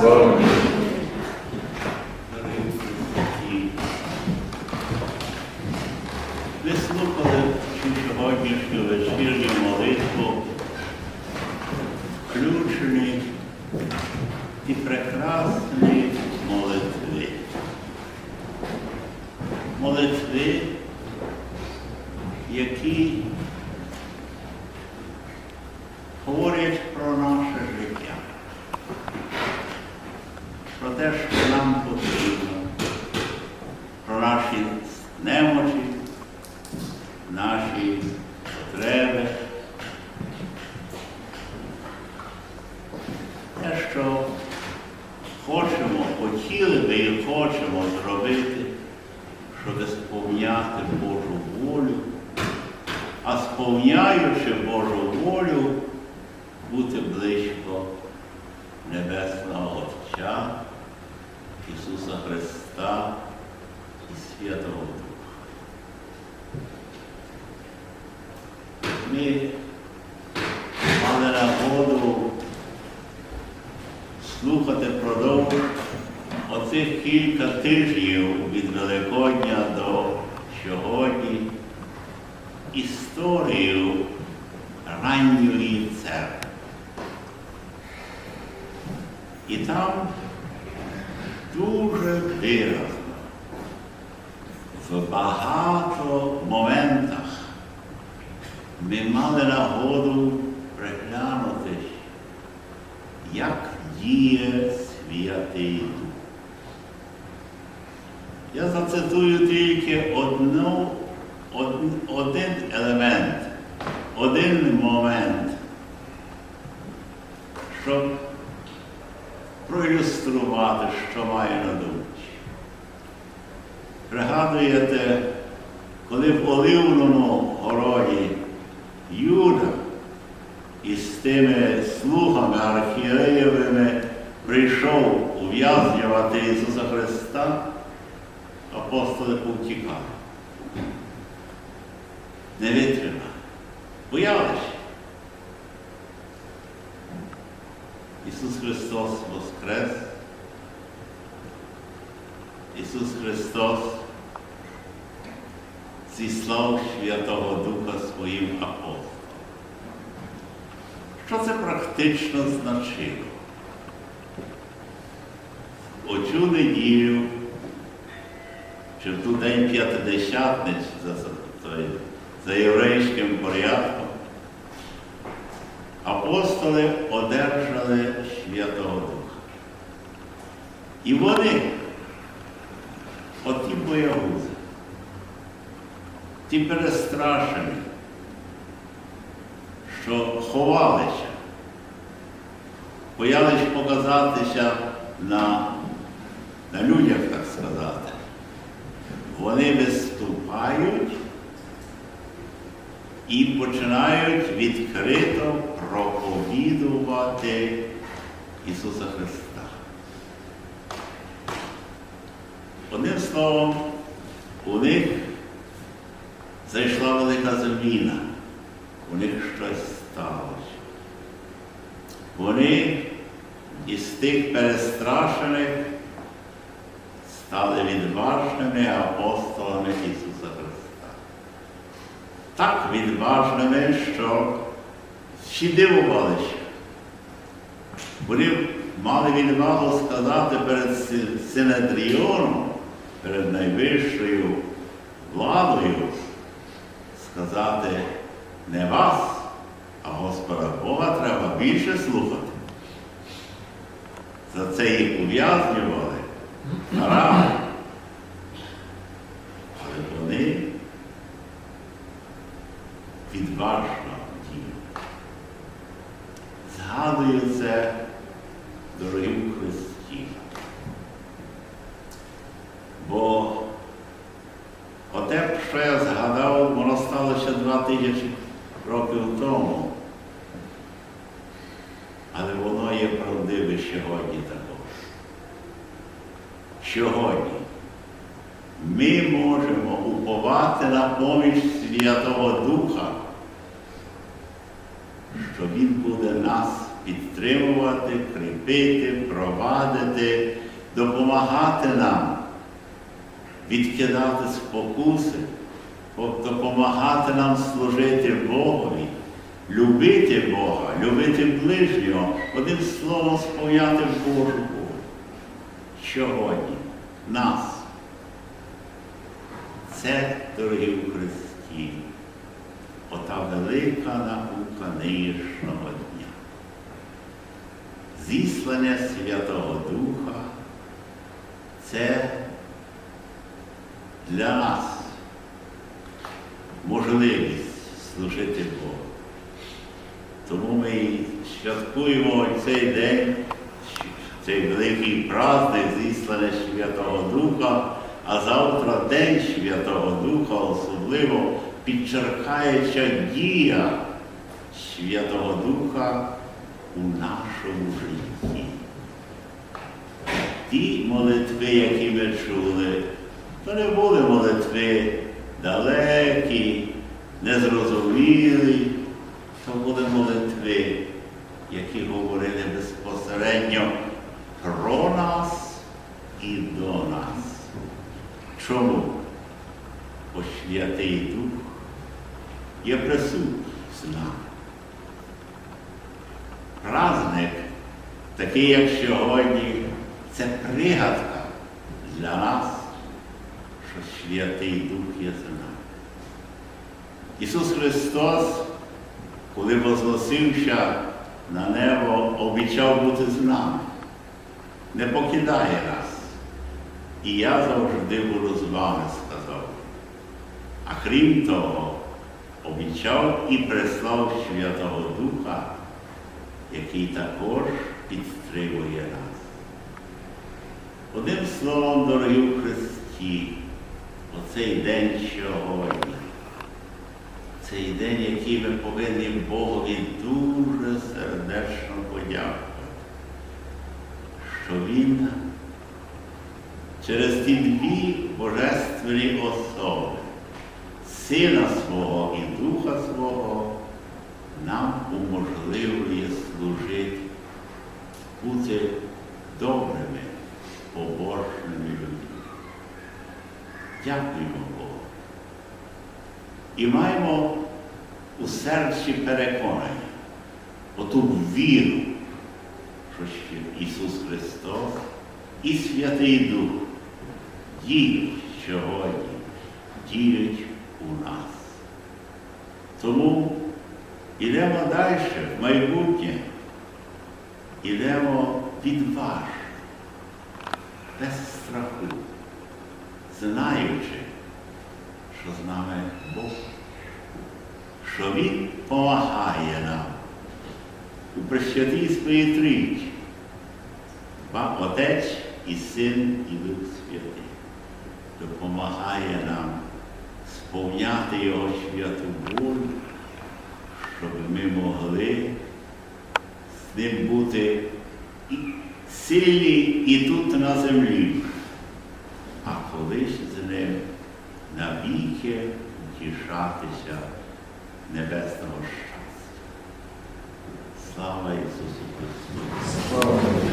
Слава слухали сьогоднішню вечірню молитву, включені і прекрасні молитви. Молитви, які говорять про наше життя, про те, що нам потрібно, про наші немочі, наші потреби. Те, що хочемо, хотіли би і хочемо зробити, щоб сповняти Божу волю, а сповняючи Божу волю, бути близько Небесного Отця, Ісуса Христа і Святого Ми мали нагоду слухати продовж оцих кілька тижнів від Великодня до сьогодні історію ранньої церкви. І там дуже виразно, в багато моментах ми мали нагоду приглянути, як діє Святий Дух. Я зацитую тільки одну, од- один елемент, один момент, щоб проілюструвати, що має на думці. Пригадуєте, коли в Оливному городі Юда із тими слугами архієреєвими прийшов ув'язнювати Ісуса Христа, апостоли повтікали. Не витримали. Боялися. Ісус Христос Воскрес. Ісус Христос зіслав Святого Духа своїм апостолам. Що це практично значило? Оцю неділю, чи в ту день п'ятидесятниць за, за єврейським порядком, апостоли одержали Святого Духа. І вони, оті боягузи, ті перестрашені, що ховалися, боялись показатися на, на людях, так сказати, вони виступають і починають відкрито проповідувати Ісуса Христа. Одним словом, у них зайшла велика зміна, у них щось сталося. Вони із тих перестрашених стали відважними апостолами Ісуса Христа. Так відважними, що всі дивувалися. Вони мали відвагу сказати перед Си- Синедріоном, перед найвищою владою, сказати не вас, а Господа Бога треба більше слухати. За це їх ув'язнювали. Рано. Але вони відважно діяли. Згадую це, дорогі Христі. Бо оте, що я згадав, сталося два тисячі років тому. Але воно є правдиве сьогодні також. Сьогодні ми можемо уповати на поміч Святого Духа, що Він буде нас підтримувати, кріпити, провадити, допомагати нам відкидати спокуси, допомагати нам служити Богові, любити Бога, любити ближнього, одним словом сповняти Божу волю. Сьогодні нас. Це, дорогі у Христі, ота велика наука нинішнього дня. Зіслання Святого Духа це для нас можливість служити Богу. Тому ми святкуємо цей день, цей великий праздник зіслання Святого Духа, а завтра День Святого Духа, особливо підчеркається дія Святого Духа у нашому житті. Ті молитви, які ми чули, то не були молитви далекі, незрозумілі, то були молитви, які говорили безпосередньо про нас і до нас. Чому? Бо Святий Дух є присутній з нами. Праздник, такий, як сьогодні, це пригадка для нас, що Святий Дух є з нами. Ісус Христос, коли возносився на небо, обіцяв бути з нами, не покидає нас. І я завжди буду з вами, сказав. А крім того, обіцяв і прислав Святого Духа, який також підтримує нас. Одним словом, дорогі в Христі, оцей день сьогодні, цей день, який ми повинні Богові дуже сердечно подякувати, що Він через ті дві божественні особи, Сина свого і Духа свого, нам уможливує служити, бути добрими, побожними людьми. Дякуємо Богу. І маємо у серці переконання, оту віру, що ще Ісус Христос і Святий Дух діють сьогодні, діють у нас. Тому ідемо далі в майбутнє, ідемо відважно, без страху, знаючи, що з нами Бог, що Він допомагає нам у Пресвятій своїй трійці. Ба- Отець і Син, і Дух Святий допомагає нам сповняти Його святу волю, щоб ми могли з ним бути і сильні і тут на землі, а колись з ним навіки втішатися небесного щастя. Слава Ісусу Христу! Слава Богу.